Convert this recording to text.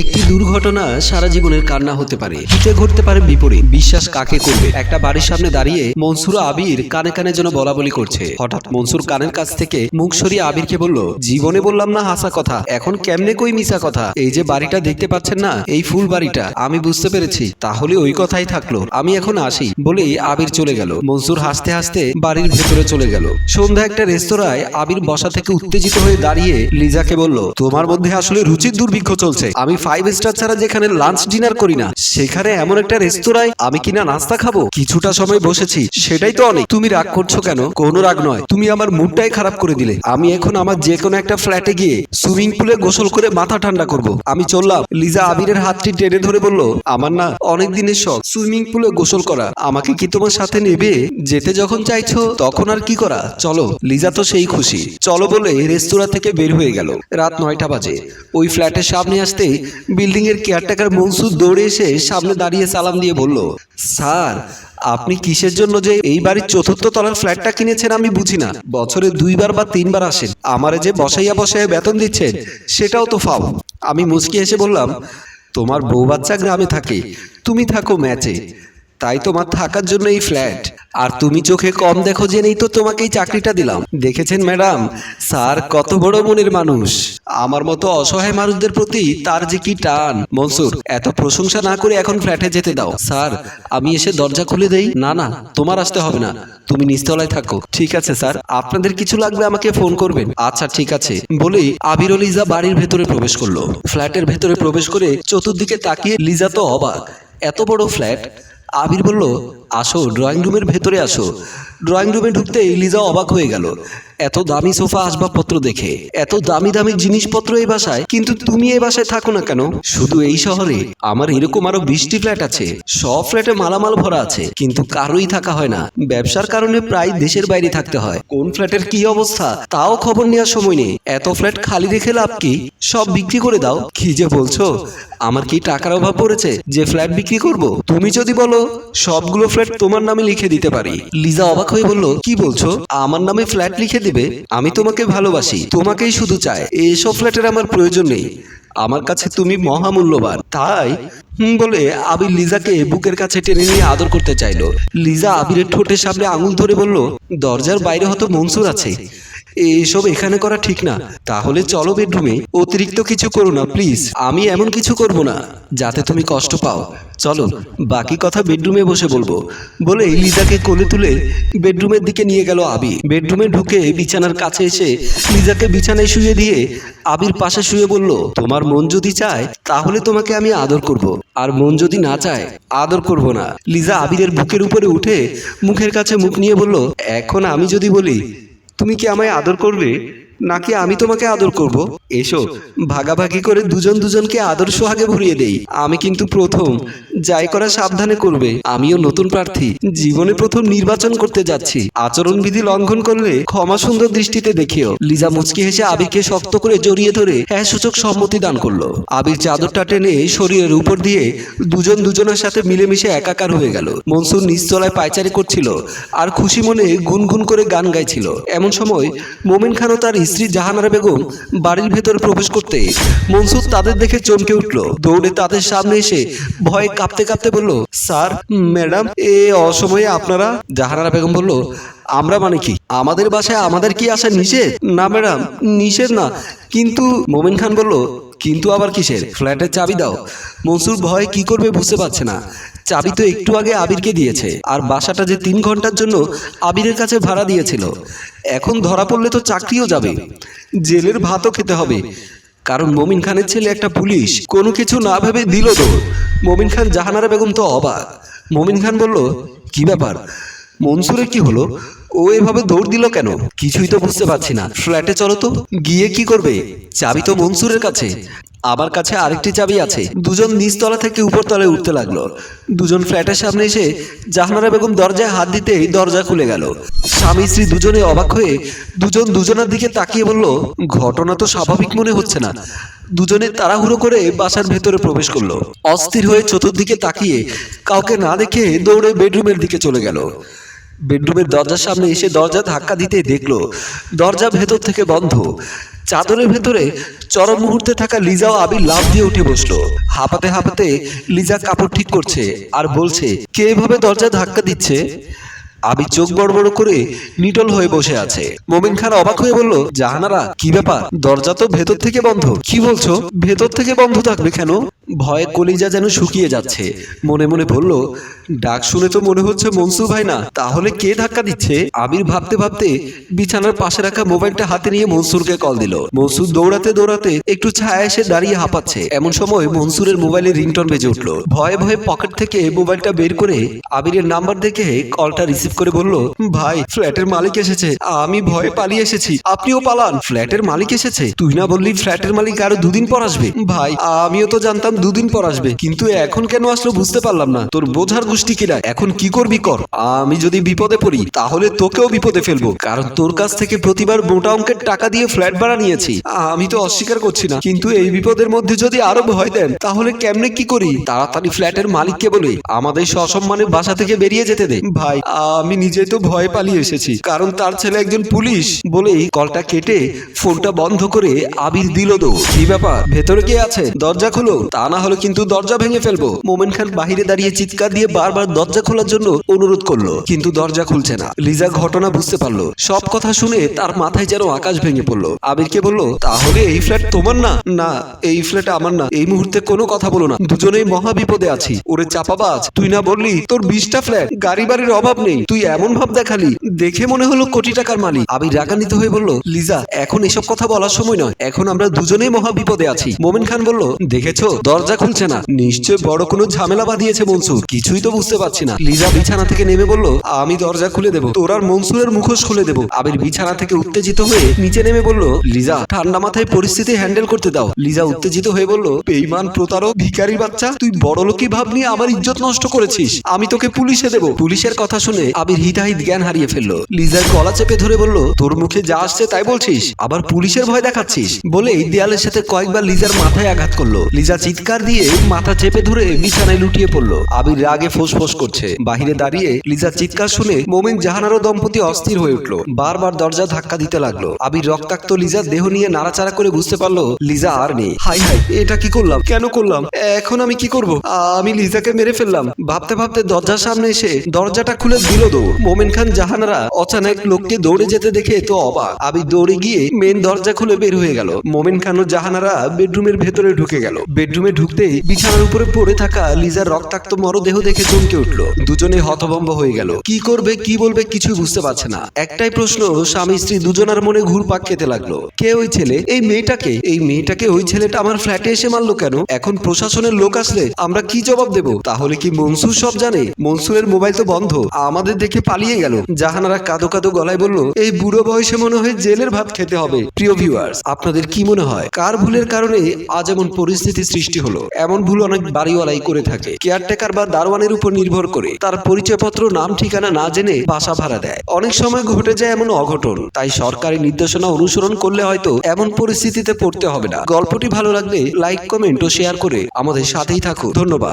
একটি দুর্ঘটনা সারা জীবনের কান্না হতে পারে, হিতে ঘটতে পারে বিপরীত। বিশ্বাস কাকে করবে? একটা বাড়ির সামনে দাঁড়িয়ে মনসুর আবির কানে কানে যেন বলা বলি করছে। হঠাৎ মনসুর কানের কাছ থেকে মুখ সরিয়ে আবিরকে বলল, জীবনে বললাম না হাসা কথা, এখন কেমনে কই মিশা কথা? এই যে বাড়িটা দেখতে পাচ্ছেন না, এই ফুল বাড়িটা, আমি বুঝতে পেরেছি, তাহলে ওই কথাই থাকল, আমি এখন আসি। বলেই আবির চলে গেল। মনসুর হাসতে হাসতে বাড়ির ভেতরে চলে গেল। সন্ধ্যা একটা রেস্তোরাঁয় আবির বসা থেকে উত্তেজিত হয়ে দাঁড়িয়ে লিজাকে বলল, তোমার মধ্যে আসলে রুচির দুর্ভিক্ষ চলছে। আমি ফাইভ স্টার ছাড়া যেখানে লাঞ্চ ডিনার করি না, সেখানে এমন একটা রেস্তোরাঁয় আমি কিনা নাস্তা খাব। কিছুটা সময় বসেছি, সেটাই তো অনেক। তুমি রাগ করছ কেন? কোনো রাগ নয়। তুমি আমার মুডটাই খারাপ করে দিলে। আমি এখন আমার যে কোনো একটা ফ্ল্যাটে গিয়ে সুইমিং পুলে গোসল করে মাথা ঠান্ডা করব। আমি চললাম। লিজা আবিরের হাতটি টেনে ধরে বলল, আমার না অনেক দিনের শখ সুইমিং পুলে গোসল করা। আমাকে কি তোমার সাথে নেবে? যেতে যখন চাইছো, তখন আর কি করা? চলো। লিজা তো সেই খুশি। চলো বলে রেস্তোরাঁ থেকে বের হয়ে গেল। রাত নয়টা বাজে। ওই ফ্ল্যাটের সামনে আসতে বিল্ডিং এর কেয়ারটেকার মনসুর দৌড়ে এসে সামনে দাঁড়িয়ে সালাম দিয়ে বলল, স্যার, আপনি কিসের জন্য যে এই বাড়ির চতুর্থ তলার ফ্ল্যাটটা কিনেছেন আমি বুঝি না। বছরে দুইবার বা তিনবার আসেন। আমারে যে বসাইয়া বসাইয়া বেতন দিচ্ছেন, সেটাও তো ফাও। আমি মুচকি এসে বললাম, তোমার বউ বাচ্চা গ্রামে থাকে। তুমি থাকো ম্যাচে। তাই তোমার থাকার জন্য এই ফ্ল্যাট। আর তুমি চোখে কম দেখো জেনেই তো তোমাকে এই চাকরিটা দিলাম। দেখেছেন ম্যাডাম, স্যার কত বড় মনের মানুষ। আমার মতো অসহায় মানুষদের প্রতি তার যে কি টান। মনসুর, এত প্রশংসা না করে এখন ফ্ল্যাটে যেতে দাও। স্যার, আমি এসে দরজা খুলে দেই। না না, তোমার আসতে হবে না। তুমি নিচতলায় থাকো। ঠিক আছে, স্যার। আপনাদের কিছু লাগবে আমাকে ফোন করবেন। আচ্ছা ঠিক আছে। বলেই আবির লিজা বাড়ির ভেতরে প্রবেশ করল। ফ্ল্যাটের ভেতরে প্রবেশ করে চতুর্দিকে তাকিয়ে লিজা তো অবাক। এত বড় ফ্ল্যাট। আবির বলল আসো ড্রয়িং রুমের ভেতরে আসো। ড্রয়িং রুমে ঢুকতেই লিজা অবাক হয়ে গেল। এত দামি সোফা আসবাবপত্র দেখে, এত দামি দামি জিনিসপত্র এই বাসায়, কিন্তু তুমি এই বাসায় থাকো না কেন? শুধু এই শহরে, আমার এরকম আরও বৃষ্টি ফ্ল্যাট আছে, সব ফ্ল্যাটে মালামাল ভরা আছে, কিন্তু কারোই থাকা হয় না। ব্যবসার কারণে প্রায় দেশের বাইরে থাকতে হয়। কোন ফ্ল্যাটের কি অবস্থা, তাও খবর নেওয়ার সময় নেই। এত ফ্ল্যাট খালি রেখে লাভ কি? সব বিক্রি করে দাও। কি যে বলছো? আমার কি টাকার অভাব পড়েছে যে ফ্ল্যাট বিক্রি করব? তুমি যদি বলো, সবগুলো ফ্ল্যাট তোমার নামে লিখে দিতে পারি। লিজা অবাক হয়ে বলল, কি বলছো? আমার নামে ফ্ল্যাট লিখে দিবে? আমি তোমাকে ভালোবাসি, তোমাকেই শুধু চাই। এসব ফ্ল্যাটের আমার প্রয়োজন নেই। আমার কাছে তুমি মহামূল্যবান। তাই বলে আবির লিজাকে বুকের কাছে টেনে নিয়ে আদর করতে চাইল। লিজা আবিরের ঠোঁটের সামনে আঙুল ধরে বলল, দরজার বাইরে হয়তো মনসুর আছে। এসব এখানে করা ঠিক না। তাহলে চলো বেডরুমে অতিরিক্ত কিছু করো না, প্লিজ। আমি এমন কিছু করব না, যাতে তুমি কষ্ট পাও। চলো, বাকি কথা বেডরুমে বসে বলব। বলে লিজাকে কোলে তুলে বেডরুমের দিকে নিয়ে গেল আবি। বেডরুমে ঢুকে বিছানার কাছে এসে লিজাকে বিছানায় শুয়ে দিয়ে আবির পাশে শুয়ে বলল, তোমার মন যদি চায়, তাহলে তোমাকে আমি আদর করব। আর মন যদি না চায়, আদর করব না। লিজা আবিরের বুকের উপরে উঠে মুখের কাছে মুখ নিয়ে বলল, এখন আমি যদি বলি তুমি কি আমায় আদর করবে নাকি আমি তোমাকে আদর করব? এসো, ভাগাভাগি করে দুজন দুজনকে আদর সোহাগে ভরিয়ে দেই। আমি কিন্তু প্রথম, যাই করা সাবধানে করবে। আমিও নতুন প্রার্থী। জীবনে প্রথম নির্বাচন করতে যাচ্ছি। আচরণবিধি লঙ্ঘন করলে ক্ষমা সুন্দর দৃষ্টিতে দেখিও। লিজা মুচকি হেসে আবিরকে শক্ত করে জড়িয়ে ধরে হ্যাঁ সূচক সম্মতি দান করল। আবির চাদরটা টেনে শরীরের উপর দিয়ে দুজন দুজনের সাথে মিলেমিশে একাকার হয়ে গেল। মনসুর নিচতলায় পায়চারি করছিল, আর খুশি মনে গুনগুন করে গান গাইছিল। এমন সময় মোমেন খান ও তার স্ত্রী জাহানারা বেগম বাড়ির ভেতরে প্রবেশ করতে মনসুর তাদের দেখে চমকে উঠল। দৌড়ে তাদের সামনে এসে ভয়ে কাঁপতে কাঁপতে বলল, স্যার, ম্যাডাম, এ অসময়ে আপনারা? জাহানারা বেগম বলল, আমরা মানে কি? আমাদের বাসায় আমাদের কি আসা নিষেধ? না, ম্যাডাম, নিষেধ না। কিন্তু মোমিন খান বলল কিন্তু আবার কিসের? ফ্ল্যাটের চাবি দাও। মনসুর ভয়ে কি করবে বুঝতে পারছে না। চাবি তো একটু আগে আবিরকে দিয়েছে, আর বাসাটা যে তিন ঘণ্টার জন্য আবিরের কাছে ভাড়া দিয়েছিল। এখন ধরা পড়লে তো চাকরিও যাবে। জেলের ভাতও খেতে হবে। কারণ মমিন খানের ছেলে একটা পুলিশ, কোনো কিছু না ভেবে দিল তো মমিন খান জাহানারা বেগম তো অবাক। মমিন খান বলল, কি ব্যাপার? মনসুরের কি হলো? ও এভাবে দৌড় দিল কেন? কিছুই তো বুঝতে পারছি না। ফ্ল্যাটে চলো তো। গিয়ে কি করবে? চাবি তো মনসুরের কাছে। আমার কাছে আরেকটি চাবি আছে। দুজন নিচতলা থেকে উপরতলায় উঠতে লাগল। দুজন ফ্ল্যাটের সামনে এসে জাহানারা বেগম দরজায় হাত দিতেই দরজা খুলে গেল। স্বামী স্ত্রী দুজনে অবাক হয়ে দুজন দুজনের দিকে তাকিয়ে বলল, ঘটনা তো স্বাভাবিক মনে হচ্ছে না। দুজনে তাড়াহুড়ো করে বাসার ভেতরে প্রবেশ করল। অস্থির হয়ে চতুর্দিকে তাকিয়ে কাউকে না দেখে দৌড়ে বেডরুমের দিকে চলে গেল। বেডরুমের দরজার সামনে এসে দরজা ধাক্কা দিতে দেখল দরজা ভেতর থেকে বন্ধ। চাদরের ভেতরে চরম মুহূর্তে থাকা লিজা ও আবির লাভ দিয়ে উঠে বসল। হাঁপাতে হাঁপাতে লিজা কাপড় ঠিক করছে আর বলছে, কে এভাবে দরজা ধাক্কা দিচ্ছে? আবি চোখ বড় বড় করে নিটল হয়ে বসে আছে। মোমিন খান অবাক হয়ে বলল, জাহানারা, কি ব্যাপার? দরজা তো ভেতর থেকে বন্ধ। কি বলছো? ভেতর থেকে বন্ধ থাকবে কেন? ভয়ে কলিজা যেন শুকিয়ে যাচ্ছে। মনে মনে বলল ডাক শুনে তো মনে হচ্ছে মনসুর ভাই না। তাহলে কে ধাক্কা দিচ্ছে? আবির ভাবতে ভাবতে বিছানার পাশে রাখা মোবাইলটা হাতে নিয়ে মনসুরকে কল দিল। মনসুর দৌড়াতে দৌড়াতে একটু ছায়া এসে দাঁড়িয়ে হাঁপাচ্ছে। এমন সময় মনসুরের মোবাইলে রিংটন বেজে উঠল। ভয়ে ভয়ে পকেট থেকে মোবাইলটা বের করে আবিরের নাম্বার দেখে কলটা রিসিভ করে বলল ভাই ফ্ল্যাটের মালিক এসেছে। আমি ভয়ে পালিয়ে এসেছি। আপনিও পালান। ফ্ল্যাটের মালিক এসেছে। তুই না বললি ফ্ল্যাটের মালিক আরও দুদিন পর আসবে। ভাই আমিও তো জানতাম দুদিন পর আসবে, কিন্তু এখন কেন আসলো বুঝতে পারলাম না। তোর বোঝার গোষ্ঠী কিনা, এখন কি করবি কর। আমি যদি বিপদে পড়ি, তাহলে তোকেও বিপদে ফেলব, কারণ তোর কাছ থেকে প্রতিবার মোটা অঙ্কের টাকা দিয়ে ফ্ল্যাট ভাড়া নিয়েছি। আমি তো অস্বীকার করছি না, কিন্তু এই বিপদের মধ্যে যদি আরও ভয় দেন, তাহলে কেমনে কি করি? তাড়াতাড়ি ফ্ল্যাটের মালিককে বলে, আমাদের সসম্মানের বাসা থেকে বেরিয়ে যেতে দে। ভাই, আমি নিজে তো ভয় পালিয়ে এসেছি, কারণ তার ছেলে একজন পুলিশ। বলেই কলটা কেটে ফোনটা বন্ধ করে আবির দিল দো। কি ব্যাপার? ভেতরে কে আছে? দরজা খুলো। তা না হলে কিন্তু দরজা ভেঙে ফেলব। মোমেন খান বাহিরে দাঁড়িয়ে চিৎকার দিয়ে বারবার দরজা খোলার জন্য অনুরোধ করল, কিন্তু দরজা খুলছে না। লিজা ঘটনা বুঝতে পারল। সব কথা শুনে তার মাথায় যেন আকাশ ভেঙে পড়ল। আবিরকে বলল, তাহলে এই ফ্ল্যাট তোমার না? না, এই ফ্ল্যাট আমার না। এই মুহূর্তে কোনো কথা বলো না। দুজনেই মহা বিপদে আছি। ওরে চাপাবাজ, তুই না বললি তোর বিশটা ফ্ল্যাট গাড়ি বাড়ির অভাব নেই। তুই এমন ভাব দেখালি, দেখে মনে হলো কোটি টাকার মালিক। আবির রাগান্বিত হয়ে বলল, লিজা, এখন এসব কথা বলার সময় নয়। এখন আমরা দুজনেই মহা বিপদে আছি। মোমিন খান বলল, দেখেছ? দরজা খুলছে না। নিশ্চয় বড় কোনো ঝামেলা বাঁধিয়েছে মনসুর। কিছুই তো বুঝতে পারছি না। লিজা বিছানা থেকে নেমে বলল, আমি দরজা খুলে দেবো। তোর আর মনসুরের মুখোশ খুলে দেবো। আবির বিছানা থেকে উত্তেজিত হয়ে নিচে নেমে বলল, লিজা, ঠান্ডা মাথায় পরিস্থিতি হ্যান্ডেল করতে দাও। লিজা উত্তেজিত হয়ে বলল, বেইমান, প্রতারক, ভিখারি বাচ্চা, তুই বড় লোকই ভাব নিয়ে আমার ইজ্জত নষ্ট করেছিস। আমি তোকে পুলিশে দেবো। পুলিশের কথা শুনে আবির হিতাহিত জ্ঞান হারিয়ে ফেলল। লিজার গলা চেপে ধরে বলল, তোর মুখে যা আসছে তাই বলছিস? আবার পুলিশের ভয় দেখাচ্ছিস? বলে এই দেয়ালের সাথে কয়েকবার লিজার মাথায় আঘাত করল। লিজা চিৎকার দিয়ে মাথা চেপে ধরে বিছানায় লুটিয়ে পড়ল। আবির রাগে ফোঁস করছে। বাহিরে দাঁড়িয়ে লিজার চিৎকার শুনে মোমেন জাহানারও দম্পতি অস্থির হয়ে উঠল। বারবার দরজা ধাক্কা দিতে লাগল। আবির রক্তাক্ত লিজার দেহ নিয়ে নাড়াচাড়া করে বুঝতে পারল, লিজা আর নেই। হাই হাই, এটা কি করলাম? কেন করলাম? এখন আমি কি করব? আমি লিজাকে মেরে ফেললাম। ভাবতে ভাবতে দরজার সামনে এসে দরজাটা খুলে দিল দো মোমেন খান জাহানারা অচানক লোককে দৌড়ে যেতে দেখে তো অবাক। আবির দৌড়ে গিয়ে মেন দরজা খুলে বের হয়ে গেল। মোমেন খান ও জাহানারা বেডরুমের ভেতরে ঢুকে গেল। বেডরুমে ঢুকতেই বিছানার উপরে পড়ে থাকা লিজার রক্তাক্ত মরদেহ দেখে চমকে উঠল। দুজনে হতভম্ব হয়ে গেল। কি করবে, কি বলবে কিছুই বুঝতে পারছে না। একটাই প্রশ্ন, স্বামী স্ত্রী দুজনার মনে ঘুরপাক খেতে লাগল। কে ওই ছেলে? এই মেয়েটাকে? এই মেয়েটাকে ওই ছেলেটা আমার ফ্ল্যাটে এসে মারলো কেন? এখন প্রশাসনের লোক আসলে আমরা কি জবাব দেব? তাহলে কি মনসুর সব জানে? মনসুরের মোবাইল তো বন্ধ। আমাদের দেখে পালিয়ে গেল। জাহানারা কাঁদো কাঁদো গলায় বলল, এই বুড়ো বয়সে মনে হয় জেলের ভাত খেতে হবে। প্রিয় ভিউয়ার্স আপনাদের কি মনে হয়? কার ভুলের কারণে আজ এমন পরিস্থিতি সৃষ্টি হলো। এমন ভুল অনেক বাড়িওয়ালাই করে থাকে। কেয়ারটেকার বা দারোয়ানের উপর নির্ভর করে। তার পরিচয়পত্র, নাম, ঠিকানা না জেনে বাসা ভাড়া দেয়। অনেক সময় ঘটে যায় এমন অঘটন। তাই সরকারি নির্দেশনা অনুসরণ করলে হয়তো এমন পরিস্থিতিতে পড়তে হবে না। গল্পটি ভালো লাগলে লাইক, কমেন্ট ও শেয়ার করে আমাদের সাথেই থাকুন। ধন্যবাদ।